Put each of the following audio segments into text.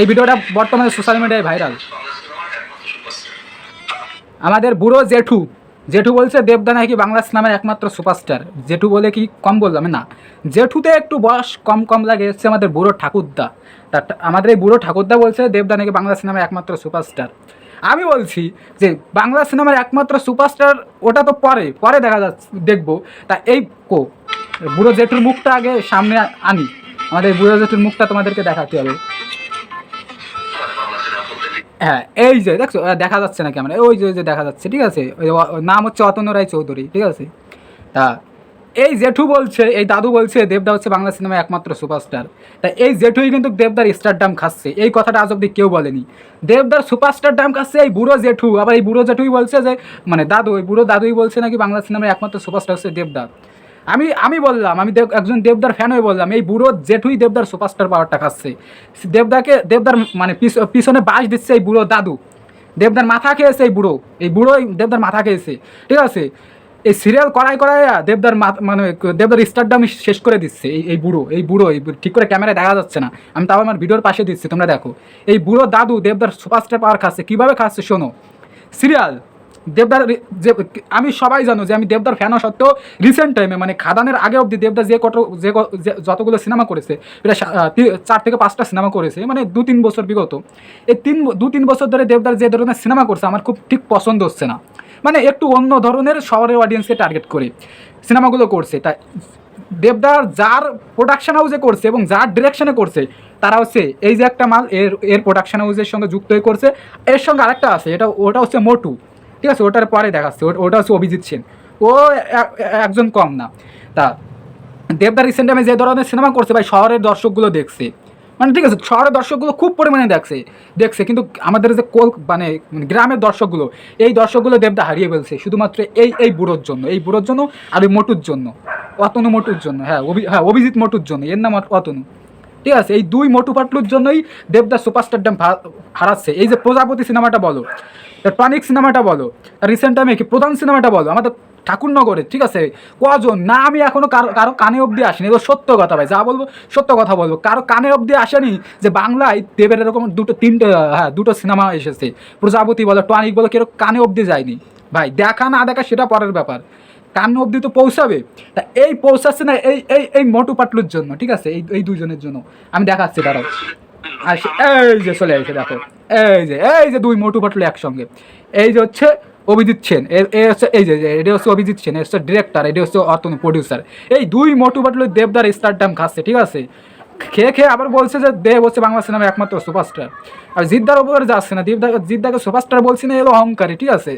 এই ভিডিওটা বর্তমানে সোশ্যাল মিডিয়ায় ভাইরাল আমাদের বুড়ো জেঠু জেঠু বলছে দেবদা নাকি বাংলা সিনেমার একমাত্র সুপারস্টার জেঠু বলে কি কম বললাম? না, জেঠুতে একটু বয়স কম কম লাগে এসছে আমাদের বুড়ো ঠাকুরদা। তার আমাদের এই বুড়ো ঠাকুরদা বলছে দেবদা নাকি বাংলা সিনেমার একমাত্র সুপারস্টার আমি বলছি যে বাংলা সিনেমার একমাত্র সুপারস্টার ওটা তো পরে পরে দেখা যাচ্ছে, দেখব। তা এই কো, বুড়ো জেঠুর মুখটা আগে সামনে আনি। আমাদের বুড়ো জেঠুর মুখটা তোমাদেরকে দেখাতে হবে। হ্যাঁ এই যে, দেখছ দেখা যাচ্ছে না ক্যামেরা ওই যে ওই যে দেখা যাচ্ছে, ঠিক আছে? ওই নাম হচ্ছে অতন্য রায় চৌধুরী, ঠিক আছে? তা, এই জেঠু বলছে, এই দাদু বলছে, দেবদা হচ্ছে বাংলা সিনেমায় একমাত্র সুপারস্টার। তা, এই জেঠুই কিন্তু দেবদার স্টার ডাম খাচ্ছে। এই কথাটা আজ অব্দি কেউ বলেনি। দেবদার সুপারস্টার ডাম খাচ্ছে এই বুড়ো জেঠু। আবার এই বুড়ো জেঠুই বলছে যে মানে দাদু, ওই বুড়ো দাদুই বলছে নাকি বাংলা সিনেমায় একমাত্র সুপারস্টার হচ্ছে দেবদা। আমি আমি বললাম, আমি দেব, একজন দেবদার ফ্যান হয়ে বললাম, এই বুড়ো জেঠুই দেবদার সুপারস্টার পাওয়ারটা খাচ্ছে। দেবদাকে, দেবদার মানে পিছ- পিছনে বাস দিচ্ছে এই বুড়ো দাদু। দেবদার মাথা খেয়েছে এই বুড়ো, এই বুড়োই দেবদার মাথা খেয়েছে। ঠিক আছে? এই সিরিয়াল করাই করাই দেবদার মানে দেবদার স্টারডাম শেষ করে দিচ্ছে, এই এই বুড়ো এই বুড়ো, এই ঠিক করে ক্যামেরায় দেখা যাচ্ছে না। আমি তাও আমার ভিডিওর পাশে দিচ্ছি, তোমরা দেখো। এই বুড়ো দাদু দেবদার সুপারস্টার পাওয়ার খাচ্ছে, কীভাবে খাচ্ছে শোনো। সিরিয়াল দেবদার যে আমি সবাই জানো যে আমি দেবদার ফ্যান সত্ত্বেও রিসেন্ট টাইমে মানে খাদানের আগে অবধি দেবদার যে কত যে যতগুলো সিনেমা করেছে তি- চার থেকে পাঁচটা সিনেমা করেছে মানে দু তিন বছর বিগত। এই তিন দু তিন বছর ধরে দেবদার যে ধরনের সিনেমা করছে, আমার খুব ঠিক পছন্দ হচ্ছে না। মানে একটু অন্য ধরনের শহরের অডিয়েন্সকে টার্গেট করে সিনেমাগুলো করছে। তাই দেবদার যার প্রোডাকশন হাউসে করছে এবং যার ডিরেকশনে করছে, তারা হচ্ছে এই যে একটা মাল, এর এর প্রোডাকশন হাউসের সঙ্গে যুক্ত হয়ে করছে। এর সঙ্গে আরেকটা আছে, এটা ওটা হচ্ছে মোটু। ঠিক আছে, ওটার পরে দেখাচ্ছে, ওটা- হচ্ছে অভিজিৎ সেন। ও একজন কম না। তা, দেবদা রিসেন্ট টাইমে যে ধরনের সিনেমা করছে, ভাই, শহরের দর্শকগুলো দেখছে। মানে ঠিক আছে, শহরের দর্শকগুলো খুব পরিমাণে দেখছে দেখছে, কিন্তু আমাদের যে কোল মানে গ্রামের দর্শকগুলো, এই দর্শকগুলো দেবদা হারিয়ে ফেলছে, শুধুমাত্র এই এই বুড়োর জন্য, এই বুড়োর জন্য আর ওই মোটুর জন্য, অতনু মোটুর জন্য হ্যাঁ অভি হ্যাঁ অভিজিৎ মোটুর জন্য, এর নাম অতনু। ঠিক আছে, এই দুই মোটু পাটলুর জন্যই দেবদা সুপারস্টারডাম হারাচ্ছে। এই যে প্রজাপতি সিনেমাটা বলো টনিক সিনেমাটা বলো রিসেন্ট টাইমে কি প্রধান সিনেমাটা বলো, আমাদের ঠাকুরনগরে, ঠিক আছে? কজন? না, আমি এখনও কারও কারও কানে অবধি আসেনি। এবার সত্য কথা ভাই, যা বলব, সত্য কথা বলব। কারও কানে অবধি আসেনি যে বাংলায় দেবের এরকম দুটো, তিনটে হ্যাঁ দুটো সিনেমা এসেছে। প্রজাপতি বলো টনিক বলো, কেউ কানে অবধি যায়নি। ভাই, দেখা না দেখা সেটা পরের ব্যাপার। কান অবধি তো পৌঁছাবে। তা এই পৌঁছাচ্ছে না, এই এই এই মোটু পাটলুর জন্য, ঠিক আছে? এই এই দুজনের জন্য। আমি দেখাচ্ছি, দাঁড়াও। আর এই যে চলে আসে দেখো, এই যে এই যে দুই মোটু পাটলু একসঙ্গে। এই যে হচ্ছে অভিজিৎ সেন, এ হচ্ছে, এই যে এটা হচ্ছে অভিজিৎ সেন এটা হচ্ছে ডিরেক্টর এটা হচ্ছে অর্থ প্রডিউসার এই দুই মোটু পাটলু দেবদার স্টার টাইম খাচ্ছে, ঠিক আছে? খেয়ে খেয়ে আবার বলছে যে দে বলছে বাংলা সিনেমার একমাত্র সুপারস্টার আর জিদ্দার ওপরে যাচ্ছে না দীপদা জিদ্দাকে সুপারস্টার বলছি না, এলো অহংকারী, ঠিক আছে?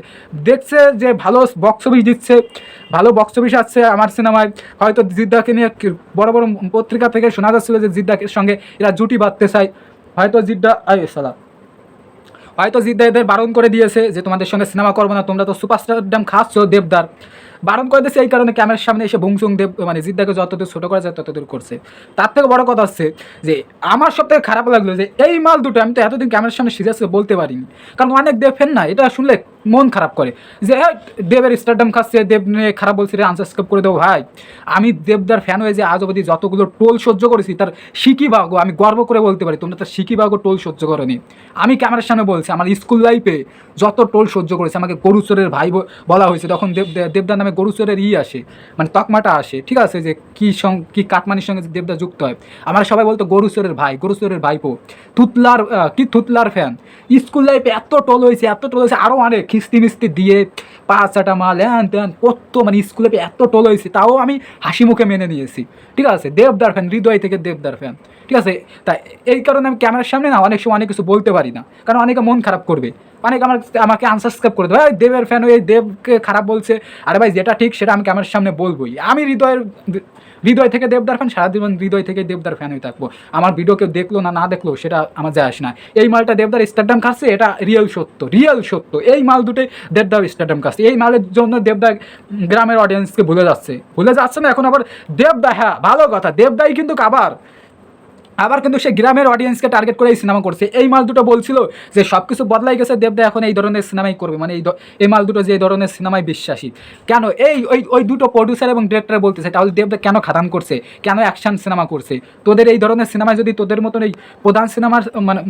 দেখছে যে ভালো বক্স অফিস দিচ্ছে, ভালো বক্স অফিস আসছে আমার সিনেমায় হয়তো জিদ্দাকে নিয়ে বড় বড় পত্রিকা থেকে শোনা যাচ্ছিল যে জিদ্দাকে সঙ্গে এরা জুটি বাঁধতে চায়। হয়তো জিদ্দা আই সালা। হয়তো জিদ্দা এদের বারণ করে দিয়েছে যে তোমাদের সঙ্গে সিনেমা করব না, তোমরা তো সুপারস্টার ড্যাম খাচ্ছ, দেবদার। বারণ করে দিয়েছে এই কারণে ক্যামেরার সামনে এসে ভুংসুং দেব মানে জিদ্দাকে যতদূর ছোটো করা যায় ততদূর করছে। তার থেকে বড় কথা হচ্ছে যে, আমার সব থেকে খারাপ লাগল যে, এই মাল দুটো আমি তো এতদিন ক্যামেরার সামনে সিরিয়াসলি বলতে পারিনি। কারণ অনেক দেব ফেন না, এটা শুনলে মন খারাপ করে। যে দেবের স্টারডাম খাচ্ছে, দেব নিয়ে খারাপ বলছি রে আনসাবস্ক্রাইব করে দেবো ভাই। আমি দেবদার ফ্যান হয়ে যে, আজ অবধি যতগুলো টোল সহ্য করেছি, তার শিকি ভাগো আমি গর্ব করে বলতে পারি, তোমরা তার শিকি ভাগো টোল সহ্য করনি। আমি ক্যামেরার সামনে বলছি, আমার স্কুল লাইফে যত টোল সহ্য করেছে, আমাকে গরুচরের ভাই বলা হয়েছে, তখন দেব দেবদার নামে গরুচরের ই আসে মানে তকমাটা আসে, ঠিক আছে? যে, কি সং, কী কাটমানির সঙ্গে দেবদা যুক্ত হয়। আমার সবাই বলতো গরুচরের ভাই গরুচরের ভাইপো। থুতলার কি থুতলার ফ্যান স্কুল লাইফে এত টোল হয়েছে, এত টোল হয়েছে আরও অনেক। খিস্তি মিস্তি দিয়ে পাঁচ চাটা মাল হ্যান ত্যান কত মানে স্কুলে এত টোল হয়েছে, তাও আমি হাসি মুখে মেনে নিয়েছি। ঠিক আছে, দেবদার ফ্যান হৃদয় থেকে দেবদার ফ্যান ঠিক আছে তাই এই কারণে আমি ক্যামেরার সামনে না অনেক সময় অনেক কিছু বলতে পারি না, কারণ অনেকে মন খারাপ করবে। অনেক আমার আমাকে আনসাবস্ক্রাইব করে দেবে, "এই দেবের ফ্যান ওই দেবকে খারাপ বলছে। আরে ভাই, যেটা ঠিক সেটা আমি ক্যামেরার সামনে বলবোই। আমি হৃদয়ের হৃদয় থেকে দেবদার ফ্যান সারা জীবন হৃদয় থেকে দেবদার ফ্যান হয়ে থাকব। আমার ভিডিও কেউ দেখল না না দেখল, সেটা আমার যায় আসে না। এই মালটা দেবদার স্টারডাম খাচ্ছে, এটা রিয়েল সত্য রিয়েল সত্য। এই মাল দুটোই দেবদার স্টারডাম খাচ্ছে। এই মালের জন্য দেবদা গ্রামের অডিয়েন্সকে ভুলে যাচ্ছে। ভুলে যাচ্ছে না, এখন আবার দেবদা হ্যাঁ ভালো কথা, দেবদাই কিন্তু আবার আবার কিন্তু সে গ্রামের অডিয়েন্সকে টার্গেট করে এই সিনেমা করছে। এই মাল দুটো বলছিল যে সব কিছু বদলাই গেছে দেবদা এখন এই ধরনের সিনেমাই করবে। মানে এই এই মাল দুটো যে এই ধরনের সিনেমায় বিশ্বাসী। কেন এই ওই ওই দুটো প্রডিউসার এবং ডিরেক্টর বলতেছে তাহলে দেবদা কেন খাদান করছে? কেন অ্যাকশন সিনেমা করছে? তোদের এই ধরনের সিনেমায় যদি তোদের মতন এই প্রধান সিনেমার মানে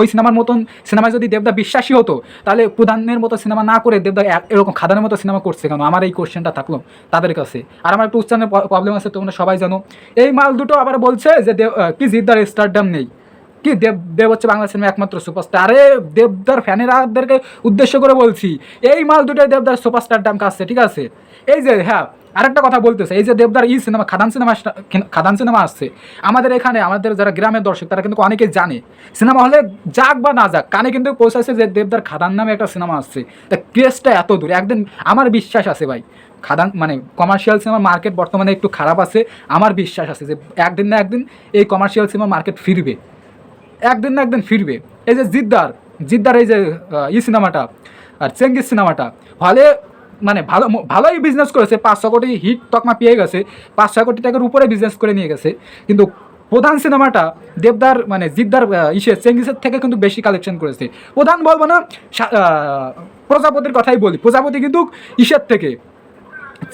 ওই সিনেমার মতন সিনেমায় যদি দেবদা বিশ্বাসী হতো তাহলে প্রধানের মতো সিনেমা না করে দেবদা এরকম খাদানের মতো সিনেমা করছে কেন? আমার এই কোশ্চেনটা থাকল তাদের কাছে। আর আমার একটু উচ্চারণের প্রবলেম আছে তোমরা সবাই জানো। এই মাল দুটো আবার বলছে যে কি আহ, জিদ্দার স্টারডাম নেই। কি দেব দেব হচ্ছে বাংলা সিনেমা একমাত্র সুপারস্টার আরে দেবদার ফ্যানেরাদেরকে উদ্দেশ্য করে বলছি, এই মাল দুটোই দেবদার সুপারস্টার ডাম কাছে, ঠিক আছে? এই যে হ্যাঁ আরেকটা কথা বলতেছে, এই যে দেবদার ই cinema Khadaan cinema Khadaan cinema আসছে। আমাদের এখানে, আমাদের যারা গ্রামের দর্শক, তারা কিন্তু অনেকেই জানে সিনেমা হলে যাক বা না যাক, কানে কিন্তু পৌঁছাচ্ছে যে দেবদার খাদান নামে একটা সিনেমা আসছে। তা ক্রেজটা এত দূর, একদিন আমার বিশ্বাস আছে ভাই, খাদান মানে কমার্শিয়াল সিনেমার মার্কেট বর্তমানে একটু খারাপ আছে, আমার বিশ্বাস আছে যে একদিন না একদিন এই কমার্শিয়াল সিনেমার মার্কেট ফিরবে। একদিন না একদিন ফিরবে। এই যে জিদ্দার জিদ্দার এই যে ই সিনেমাটা আর চেঙ্গিস সিনেমাটা হলে মানে ভালো ভালোই বিজনেস করেছে। পাঁচশো কোটি হিট তকমা পেয়ে গেছে পাঁচ ছয় কোটি টাকার উপরে বিজনেস করে নিয়ে গেছে। কিন্তু প্রধান সিনেমাটা দেবদার মানে জিদ্দার ইসে, চেঙ্গিসের থেকে কিন্তু বেশি কালেকশন করেছে। প্রধান বলব না প্রজাপতির কথাই বলি। প্রজাপতি কিন্তু ইসের থেকে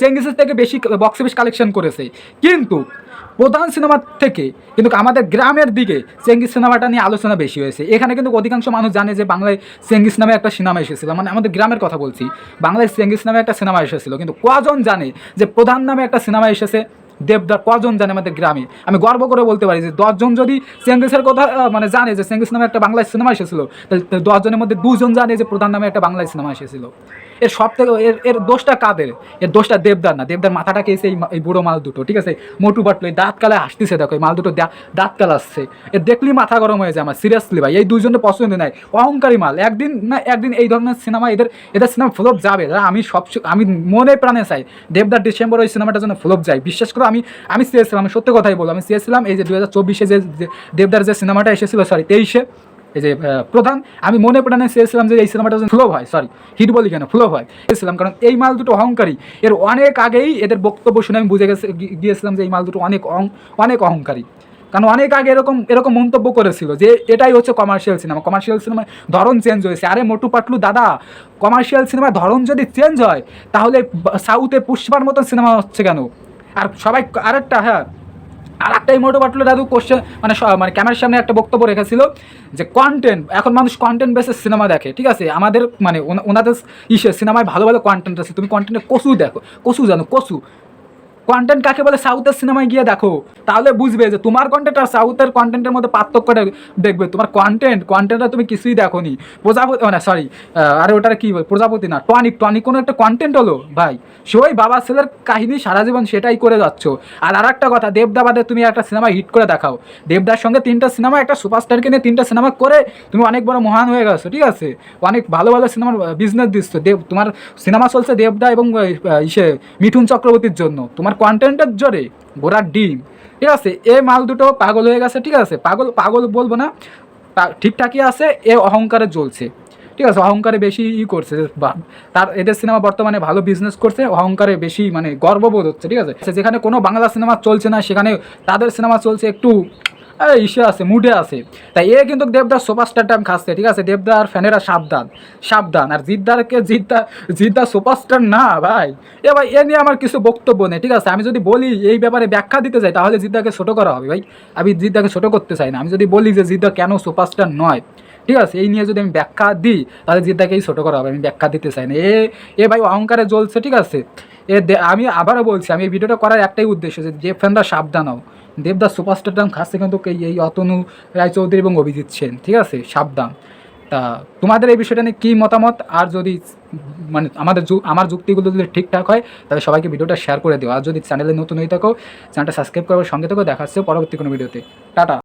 চেঙ্গিসের থেকে বেশি বক্স অফিস কালেকশন করেছে। কিন্তু প্রধান সিনেমার থেকে কিন্তু আমাদের গ্রামের দিকে চেঙ্গিস সিনেমাটা নিয়ে আলোচনা বেশি হয়েছে। এখানে কিন্তু অধিকাংশ মানুষ জানে যে বাংলায় চেঙ্গিস নামে একটা সিনেমা এসেছিল। মানে আমাদের গ্রামের কথা বলছি। বাংলায় চেঙ্গিস নামে একটা সিনেমা এসেছিল। কিন্তু কজন জানে যে প্রধান নামে একটা সিনেমা এসেছে? দেবদার কজন জানে আমাদের গ্রামে? আমি গর্ব করে বলতে পারি যে দশজন যদি চেঙ্গিসের কথা মানে জানে যে চেঙ্গিস নামে একটা বাংলায় সিনেমা এসেছিল, তাহলে দশজনের মধ্যে দুজন জানে যে প্রধান নামে একটা বাংলায় সিনেমা এসেছিল। এর সব থেকে এর এর দোষটা কাদের? এর দোষটা দেবদার না। দেবদার মাথাটা খেয়েছে এই বুড়ো মাল দুটো, ঠিক আছে? মোটু বাটলো এই দাঁত কালে হাসতেছে দেখো, এই মাল দুটো দাঁত কাল আসছে। এর দেখলেই মাথা গরম হয়ে যায় আমার সিরিয়াসলি ভাই, এই দুজনের পছন্দ নাই। অহংকারী মাল। একদিন না, একদিন এই ধরনের সিনেমা এদের এদের সিনেমা ফ্লপ যাবে। আমি সব আমি মনে প্রাণে চাই, দেবদার ডিসেম্বর ওই সিনেমাটার জন্য ফ্লপ যায়। বিশ্বাস করো, আমি আমি চেয়েছিলাম, আমি সত্যি কথাই বলব, আমি চেয়েছিলাম এই যে দু হাজার চব্বিশে যে দেবদার যে সিনেমাটা এসেছিল সরি তেইশে এই যে প্রধান, আমি মনে প্রাণে চেয়েছিলাম যে এই সিনেমাটা যেন ফ্লপ হয় সরি হিট বলি কেন ফ্লপ হয়। চেয়েছিলাম, কারণ এই মাল দুটো অহংকারী। এর অনেক আগেই এদের বক্তব্য শুনে আমি বুঝে গেছি গিয়েছিলাম যে এই মাল দুটো অনেক অনেক অহংকারী। কারণ অনেক আগে এরকম এরকম মন্তব্য করেছিল যে এটাই হচ্ছে কমার্শিয়াল সিনেমা কমার্শিয়াল সিনেমার ধরন চেঞ্জ হয়েছে। আরে, মোটু পাটলু দাদা কমার্শিয়াল সিনেমার ধরন যদি চেঞ্জ হয়, তাহলে সাউথে পুষ্পার মতন সিনেমা হচ্ছে কেন? আর সবাই আরেকটা হ্যাঁ আর একটাই মোটো পাটলো দাদু কোশ্চেন মানে মানে ক্যামেরার সামনে একটা বক্তব্য রেখেছিল যে কন্টেন্ট এখন মানুষ কন্টেন্ট বেসে সিনেমা দেখে, ঠিক আছে? আমাদের মানে ওনাদের ইসে সিনেমায় ভালো ভালো কন্টেন্ট আছে, তুমি কন্টেন্টে কসু দেখো কসু জানো কসু কন্টেন্ট কাকে বলে, সাউথের সিনেমায় গিয়ে দেখো। তাহলে বুঝবে যে তোমার কন্টেন্ট আর সাউথের কন্টেন্টের মধ্যে পার্থক্যটা দেখবে। তোমার কন্টেন্ট কন্টেন্টটা তুমি কিছুই দেখো নি প্রজাপতি মানে সরি আরে ওটার কি বলে, প্রজাপতি না, টনিক টনিক কোনো একটা কন্টেন্ট হলো ভাই। সেই বাবা ছেলের কাহিনী সারা জীবন সেটাই করে যাচ্ছ। আর আর একটা কথা দেবদা বাদে তুমি একটা সিনেমা হিট করে দেখাও। দেবদার সঙ্গে তিনটা সিনেমা, একটা সুপারস্টারকে নিয়ে তিনটা সিনেমা করে তুমি অনেক বড় মহান হয়ে গেছো, ঠিক আছে? অনেক ভালো ভালো সিনেমার বিজনেস দিচ্ছ। দেব, তোমার সিনেমা চলছে দেবদা এবং ইসে, মিঠুন চক্রবর্তীর জন্য। তোমার কন্টেন্টের জোরে? গোড়ার ডিম। ঠিক আছে? এ মাল দুটো পাগল হয়ে গেছে, ঠিক আছে? পাগল পাগল বলব না। ঠিকঠাকই আছে, এ অহংকারে জ্বলছে। ঠিক আছে? অহংকারে বেশি ই করছে, বা- তার, এদের সিনেমা বর্তমানে ভালো বিজনেস করছে, অহংকারে বেশি মানে গর্ববোধ হচ্ছে, ঠিক আছে? যেখানে কোনো বাংলা সিনেমা চলছে না, সেখানে তাদের সিনেমা চলছে একটু এই ইসে আছে, মুডে আছে। তাই এ কিন্তু দেবদার সুপারস্টার টাইম খাচ্ছে, ঠিক আছে? দেবদার ফ্যানেরা সাবধান সাবধান। আর জিদ্দারকে, জিদ্দা জিদ্দা সুপারস্টার না, ভাই। এ ভাই, এ নিয়ে আমার কিছু বক্তব্য নেই, ঠিক আছে? আমি যদি বলি এই ব্যাপারে ব্যাখ্যা দিতে চাই, তাহলে জিদ্দাকে ছোটো করা হবে, ভাই। আমি জিদ্দাকে ছোটো করতে চাই না। আমি যদি বলি যে জিদ্দা কেন সুপারস্টার নয়, ঠিক আছে? এই নিয়ে যদি আমি ব্যাখ্যা দিই, তাহলে জিদ্দাকেই ছোটো করা হবে। আমি ব্যাখ্যা দিতে চাই না। এ এ ভাই অহংকারে জ্বলছে, ঠিক আছে? এ আমি আবারও বলছি, আমি এই ভিডিওটা করার একটাই উদ্দেশ্য যে যে ফ্যানরা সাবধান হও। দেবদাস সুপারস্টার দাম খাচ্ছে কিন্তু এই অতনু রায়চৌধুরী এবং অভিজিৎ সেন, ঠিক আছে? সাবধান। তা তোমাদের এই বিষয়টা নিয়ে কী মতামত? আর যদি মানে আমাদের আমার যুক্তিগুলো যদি ঠিকঠাক হয়, তাহলে সবাইকে ভিডিওটা শেয়ার করে দিও। আর যদি চ্যানেলে নতুন হয়ে থাকো চ্যানেলটা সাবস্ক্রাইব করবার সঙ্গে থেকেও দেখাচ্ছে পরবর্তী কোনো ভিডিওতে। টাটা।